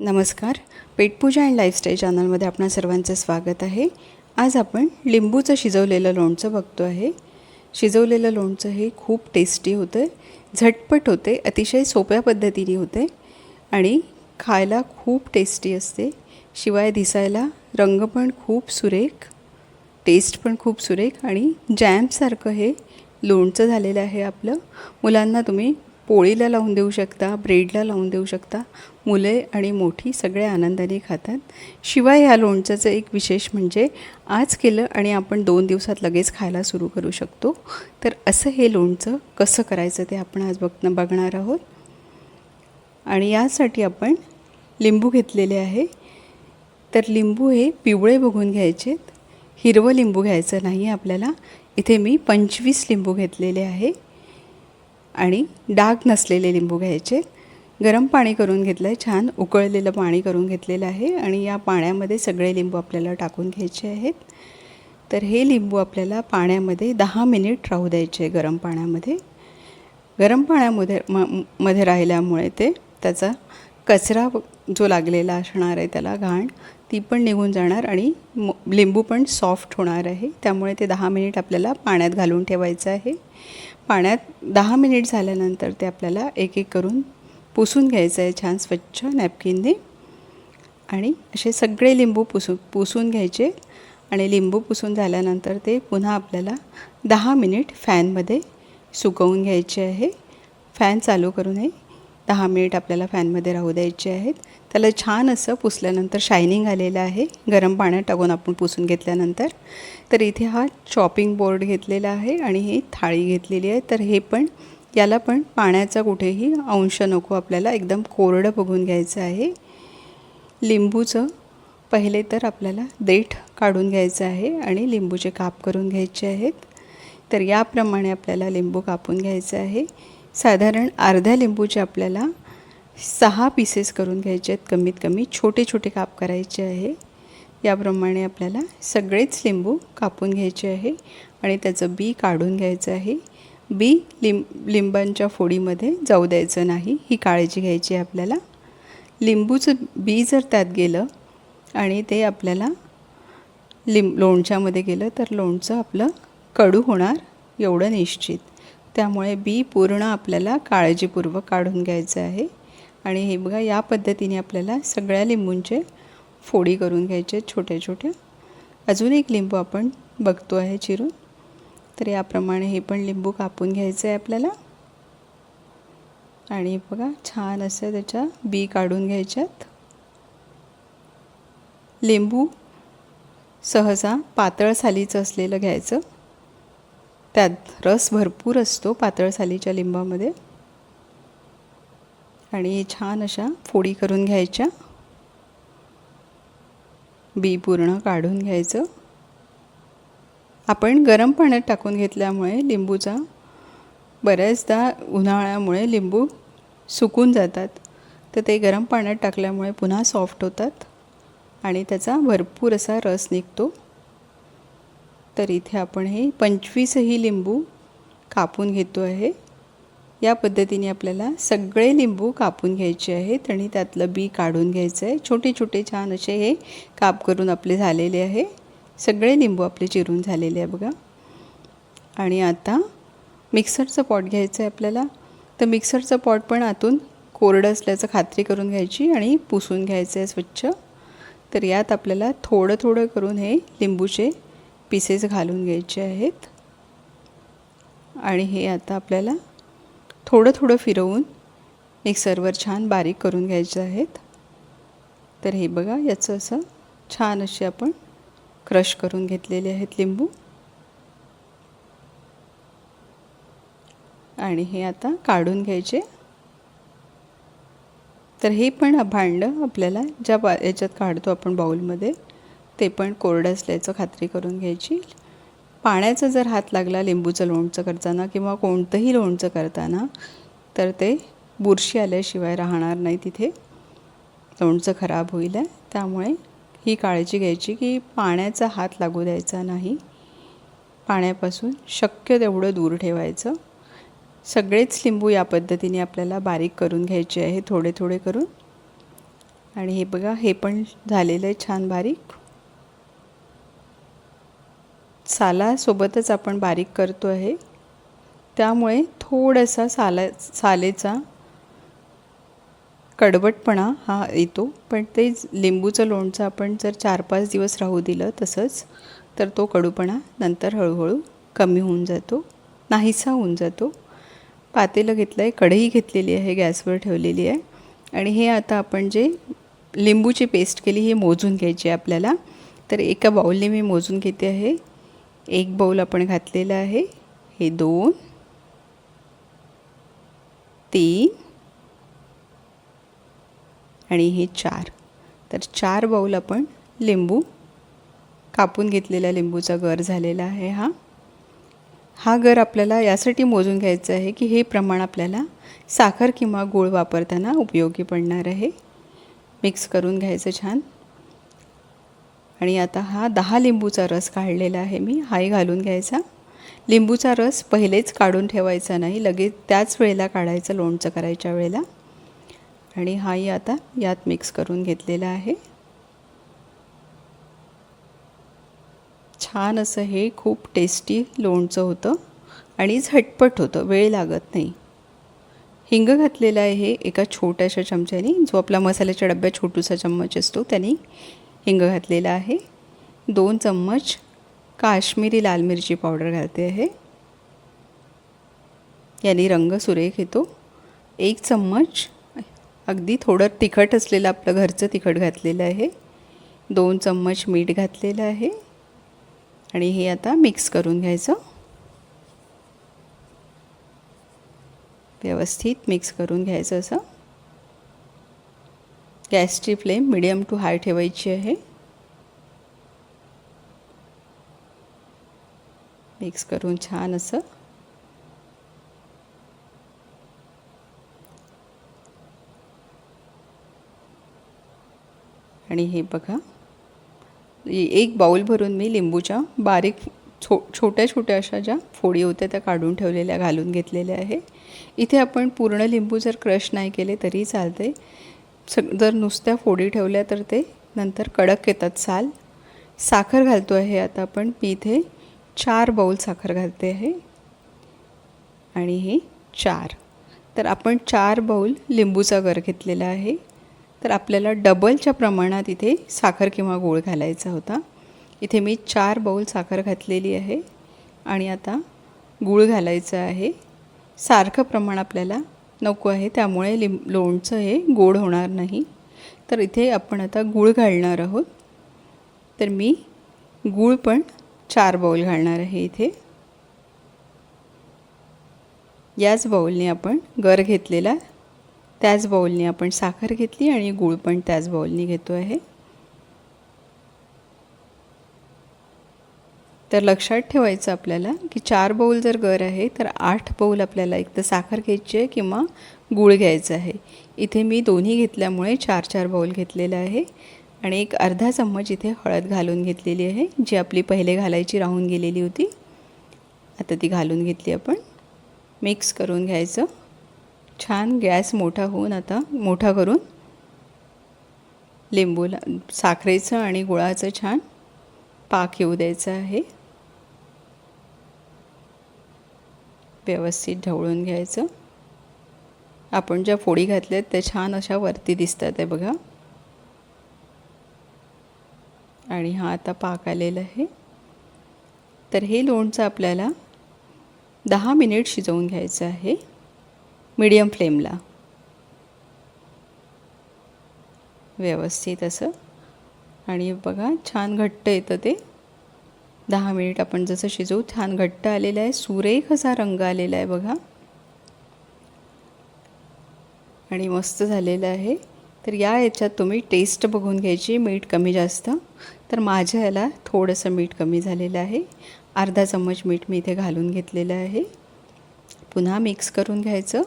नमस्कार. पेटपूजा and lifestyle चॅनलमध्ये आपणा सर्वांचं स्वागत आहे. आज आपण लिंबूचं शिजवलेलं लोणचं बघतो आहे. शिजवलेलं लोणचं हे खूप टेस्टी होतं झटपट होते अतिशय सोप्या पद्धतीने होते आणि खायला खूप टेस्टी असते. शिवाय दिसायला रंग पण खूप सुरेख टेस्ट पण खूप सुरेख आणि जॅमसारखं हे लोणचं झालेलं आहे आपलं. मुलांना तुम्ही पोळीला लावून देऊ शकता ब्रेडला लावून देऊ शकता. मुले आणि मोठी सगळे आनंदाने खातात. शिवाय ह्या लोणच्याचं एक विशेष म्हणजे आज केलं आणि आपण दोन दिवसात लगेच खायला सुरू करू शकतो. तर असं हे लोणचं कसं करायचं ते आपण आज बघ बघणार आहोत. आणि यासाठी आपण लिंबू घेतलेले आहे. तर लिंबू हे पिवळे बघून घ्यायचेत हिरवं लिंबू घ्यायचं नाही आपल्याला. इथे मी पंचवीस लिंबू घेतलेले आहे. आणि डाग नसलेले लिंबू घ्यायचे. गरम पाणी करून घेतलं आहे छान उकळलेलं पाणी करून घेतलेलं आहे आणि या पाण्यामध्ये सगळे लिंबू आपल्याला टाकून घ्यायचे आहेत. तर हे लिंबू आपल्याला पाण्यामध्ये दहा मिनिट राहू द्यायचे गरम पाण्यामध्ये. गरम पाण्यामध्ये म मध्ये राहिल्यामुळे ते त्याचा कचरा जो लागलेला असणार आहे त्याला घाण ती पण निघून जाणार आणि म लिंबू पण सॉफ्ट होणार आहे. त्यामुळे ते दहा मिनिट आपल्याला पाण्यात घालून ठेवायचं आहे. पाण्यात दहा मिनिट झाल्यानंतर ते आपल्याला एक एक करून पुसून घ्यायचं आहे छान स्वच्छ नॅपकिनने आणि असे सगळे लिंबू पुसू पुसून घ्यायचे. आणि लिंबू पुसून झाल्यानंतर ते पुन्हा आपल्याला दहा मिनिट फॅनमध्ये सुकवून घ्यायचे आहे. फॅन चालू करूनही दहा मिनिट आपल्याला फॅनमध्ये राहू द्यायचे आहेत. त्याला छान असं पुसल्यानंतर शायनिंग आलेलं आहे. गरम पाण्यात टाकून आपण पुसून घेतल्यानंतर. तर इथे हा चॉपिंग बोर्ड घेतलेला आहे आणि ही थाळी घेतलेली आहे. तर हे पण याला पण पाण्याचा कुठेही अंश नको. आपल्याला एकदम कोरडं बघून घ्यायचं आहे. लिंबूचं पहिले तर आपल्याला देठ काढून घ्यायचं आहे आणि लिंबूचे काप करून घ्यायचे आहेत. तर याप्रमाणे आपल्याला लिंबू कापून घ्यायचं आहे. साधारण अर्ध्या लिंबूचे आपल्याला सहा पीसेस करून घ्यायचे आहेत कमीत कमी. छोटे छोटे काप करायचे आहे. याप्रमाणे आपल्याला सगळेच लिंबू कापून घ्यायचे आहे आणि त्याचं बी काढून घ्यायचं आहे. बी लिंब लिंबांच्या फोडीमध्ये जाऊ द्यायचं नाही ही काळजी घ्यायची आहे आपल्याला. लिंबूचं बी जर त्यात गेलं आणि ते आपल्याला लिंब लोणच्यामध्ये गेलं तर लोणचं आपलं कडू होणार एवढं निश्चित. त्यामुळे बी पूर्ण आपल्याला काळजीपूर्वक काढून घ्यायचं आहे. आणि हे बघा या पद्धतीने आपल्याला सगळ्या लिंबूंचे फोडी करून घ्यायचे छोट्या छोट्या अजून एक लिंबू आपण बघतो आहे चिरून. तर याप्रमाणे हे पण लिंबू कापून घ्यायचं आहे आपल्याला. आणि बघा छान असं त्याच्या बी काढून घ्यायच्यात. लिंबू सहसा पातळ सालीचं असलेलं घ्यायचं. त्यात रस भरपूर असतो पातळ सालीच्या लिंबामध्ये. आणि छान अशा फोडी करून घ्यायच्या. बी पूर्ण काढून घ्यायचं. आपण गरम पाण्यात टाकून घेतल्यामुळे लिंबूचा बऱ्याचदा उन्हाळ्यामुळे लिंबू सुकून जातात. तर ते गरम पाण्यात टाकल्यामुळे पुन्हा सॉफ्ट होतात. आणि त्याचा भरपूर असा रस निघतो. तर इथे आपण हे पंचवीसही लिंबू कापून घेतो आहे. या पद्धतीने आपल्याला सगळे लिंबू कापून घ्यायचे आहेत आणि त्यातलं बी काढून घ्यायचं आहे. छोटे छोटे छान असे हे काप करून आपले झालेले आहे. सगळे लिंबू आपले चिरून झालेले आहे बघा. आणि आता मिक्सरचं पॉट घ्यायचं आहे आपल्याला. तर मिक्सरचं पॉट पण आतून कोरडं असल्याचं खात्री करून घ्यायची आणि पुसून घ्यायचं आहे स्वच्छ. तर यात आपल्याला थोडं थोडं करून हे लिंबूचे पीसेस घालून घ्यायचे आहेत. आणि हे आता आपल्याला थोडं थोडं फिरवून मिक्सरवर छान बारीक करून घ्यायचे आहेत. तर हे बघा याचं असं छान असे आपण क्रश करून घेतलेले आहेत लिंबू. आणि हे आता काढून घ्यायचे. तर हे पण भांडं आपल्याला ज्या बा याच्यात काढतो आपण बाऊलमध्ये ते पण कोरडं असल्याचं खात्री करून घ्यायची. पाण्याचा जर हात लागला लिंबूचं लोणचं करताना किंवा कोणतंही लोणचं करताना तर ते बुरशी आल्याशिवाय राहणार नाही तिथे. लोणचं खराब होईल आहे. त्यामुळे ही काळजी घ्यायची की पाण्याचा हात लागू द्यायचा नाही. पाण्यापासून शक्य तेवढं दूर ठेवायचं. सगळेच लिंबू या पद्धतीने आपल्याला बारीक करून घ्यायचे आहे थोडे थोडे करून. आणि हे बघा हे पण झालेलं आहे छान बारीक. सालासोबतच आपण बारीक करतो आहे. त्यामुळे थोडासा साला सालेचा कडवटपणा हा येतो. पण ते लिंबूचं लोणचं आपण जर चार पाच दिवस राहू दिलं तसंच तर तो कडूपणा नंतर हळूहळू कमी होऊन जातो नाहीसा होऊन जातो. पातेलं घेतलं आहे कढई घेतलेली आहे गॅसवर ठेवलेली आहे. आणि हे आता आपण जे लिंबूची पेस्ट केली ही मोजून घ्यायची आहे आपल्याला. तर एका बाऊलने मी मोजून घेते आहे. एक बाऊल आपण घातलेलं आहे. हे दोन तीन आणि हे चार. तर चार बाऊल आपण लिंबू कापून घेतलेल्या लिंबूचा गर झालेला आहे हा. हा गर आपल्याला यासाठी मोजून घ्यायचा आहे की हे प्रमाण आपल्याला साखर किंवा गूळ वापरताना उपयोगी पडणार आहे. मिक्स करून घ्यायचं छान. आणि आता हा दहा लिंबूचा रस काढलेला आहे मी. हाही घालून घ्यायचा. लिंबूचा रस पहिलेच काढून ठेवायचा नाही. लगेच त्याच वेळेला काढायचं लोणचं करायच्या वेळेला. आणि हाही आता यात मिक्स करून घेतलेला आहे. छान असं हे खूप टेस्टी लोणचं होतं आणि झटपट होतं वेळ लागत नाही. हिंग घातलेलं आहे हे एका छोट्याशा चमच्याने. जो आपला मसाल्याच्या डब्यात छोटूसा चम्मच असतो त्याने. हिंग घातलेला आहे. दोन चम्मच काश्मीरी लाल मिरची पावडर घालते आहे. याने रंग सुरेख येतो. एक चम्मच अगदी थोडं तिखट असलेलं आपलं घरचं तिखट घातलेलं आहे. दोन चम्मच मीठ घातलेलं आहे. आणि हे आता मिक्स करून घ्यायचं. व्यवस्थित मिक्स करून घ्यायचं असं. गॅसची फ्लेम मिडियम टू हाय ठेवायची आहे. मिक्स करून छान असं. आणि हे बघा. एक बाऊल भरून मी लिंबूच्या बारीक छो छोट्या छोट्या अशा ज्या फोडी होत्या त्या काढून ठेवलेल्या घालून घेतलेल्या आहे. इथे आपण पूर्ण लिंबू जर क्रश नाही केले तरी चालते सग जर नुसत्या फोडी ठेवल्या तर ते नंतर कडक येतात. साल. साखर घालतो आहे आता आपण. मी इथे चार बाऊल साखर घालते आहे. आणि हे चार. तर आपण चार बाऊल लिंबूचा गर घेतलेला आहे. तर आपल्याला डबलच्या प्रमाणात इथे साखर किंवा गूळ घालायचा होता. इथे मी चार बाऊल साखर घातलेली आहे. आणि आता गूळ घालायचं आहे. सारखं प्रमाण आपल्याला नको आहे त्यामुळे लिंब लोणचं हे गोड होणार नाही. तर इथे आपण आता गूळ घालणार आहोत. तर मी गूळ पण चार बाऊल घालणार आहे इथे. याच बाऊलने आपण गर घेतलेला त्याच बाऊलने आपण साखर घेतली आणि गूळ पण त्याच बाऊलने घेतो आहे. तर लक्षात ठेवायचं आपल्याला की चार बाऊल जर गर आहे तर आठ बाऊल आपल्याला एक तर साखर घ्यायची आहे किंवा गूळ घ्यायचं आहे. इथे मी दोन्ही घेतल्यामुळे चार चार बाऊल घेतलेलं आहे आणि एक अर्धा चम्मच इथे हळद घालून घेतलेली आहे जी आपली पहिले घालायची राहून गेलेली होती. आता ती घालून घेतली आपण. मिक्स करून घ्यायचं. छान गॅस मोठा होऊन आता मोठा करून लिंबूला साखरेचं आणि गुळाचं छान पाक येऊ द्यायचं आहे. व्यवस्थित ढवळून घ्यायचं. आपण ज्या फोडी घातल्यात त्या छान अशा वरती दिसतात आहे बघा. आणि हा आता पाक आलेला आहे. तर हे लोणचं आपल्याला दहा मिनिट शिजवून घ्यायचं आहे. मीडियम फ्लेमला. व्यवस्थित असं. आणि बघा छान घट्ट येतं ते. दहा मिनिट आपण जसं शिजवू छान घट्ट आलेलं आहे. सुरेख असा रंग आलेला आहे बघा. आणि मस्त झालेलं आहे. तर या याच्यात तुम्ही टेस्ट बघून घ्यायची मीठ कमी जास्त. तर माझ्या याला थोडंसं मीठ कमी झालेलं आहे. अर्धा चम्मच मीठ मी इथे घालून घेतलेलं आहे. पुन्हा मिक्स करून घ्यायचं.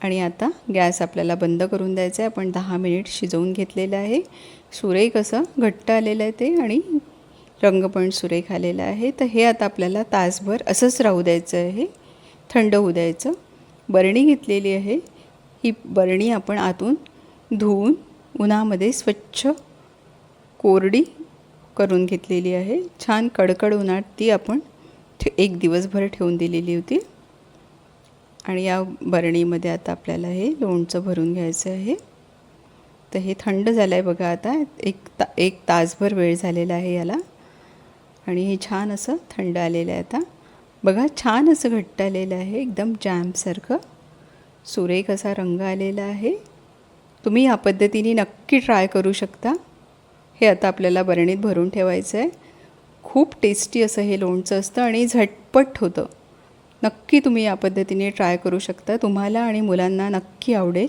आणि आता गॅस आपल्याला बंद करून द्यायचा आहे. आपण दहा मिनिट शिजवून घेतलेलं आहे. सुरेख असं घट्ट आलेलं आहे ते आणि रंग पण सुरेख आलेला आहे. तर हे आता आपल्याला तासभर असंच राहू द्यायचं आहे. थंड होऊ द्यायचं. बरणी घेतलेली आहे. ही बरणी आपण आतून धुवून उन्हामध्ये स्वच्छ कोरडी करून घेतलेली आहे. छान कडकड उन्हात ती आपण ठे एक दिवसभर ठेवून दिलेली होती. आणि या बरणीमध्ये आता आपल्याला हे लोणचं भरून घ्यायचं आहे. तर हे थंड झालं आहे बघा आता. एक ता एक तासभर वेळ झालेला आहे याला. आणि हे छान असं थंड आलेलं आहे आता. बघा छान असं घट्ट आलेलं आहे एकदम जॅमसारखं सुरेख. असा रंग आलेला आहे. तुम्ही या पद्धतीने नक्की ट्राय करू शकता. हे आता आपल्याला बरणीत भरून ठेवायचं आहे खूप टेस्टी असं हे लोणचं असतं आणि झटपट होतं. नक्की तुम्ही या पद्धतीने ट्राय करू शकता. तुम्हाला आणि मुलांना नक्की आवडेल.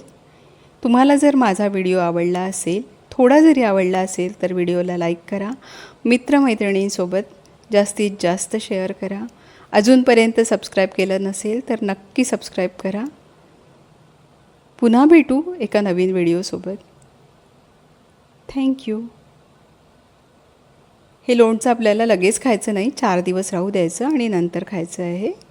तुम्हाला जर माझा व्हिडिओ आवडला असेल थोडा जरी आवडला असेल तर व्हिडिओला लाईक करा. मित्रमैत्रिणींसोबत जास्तीत जास्त शेअर करा. अजूनपर्यंत सबस्क्राईब केलं नसेल तर नक्की सबस्क्राईब करा. पुन्हा भेटू एका नवीन व्हिडिओसोबत. थँक्यू हे लोणचं आपल्याला लगेच खायचं नाही. चार दिवस राहू द्यायचं आणि नंतर खायचं आहे.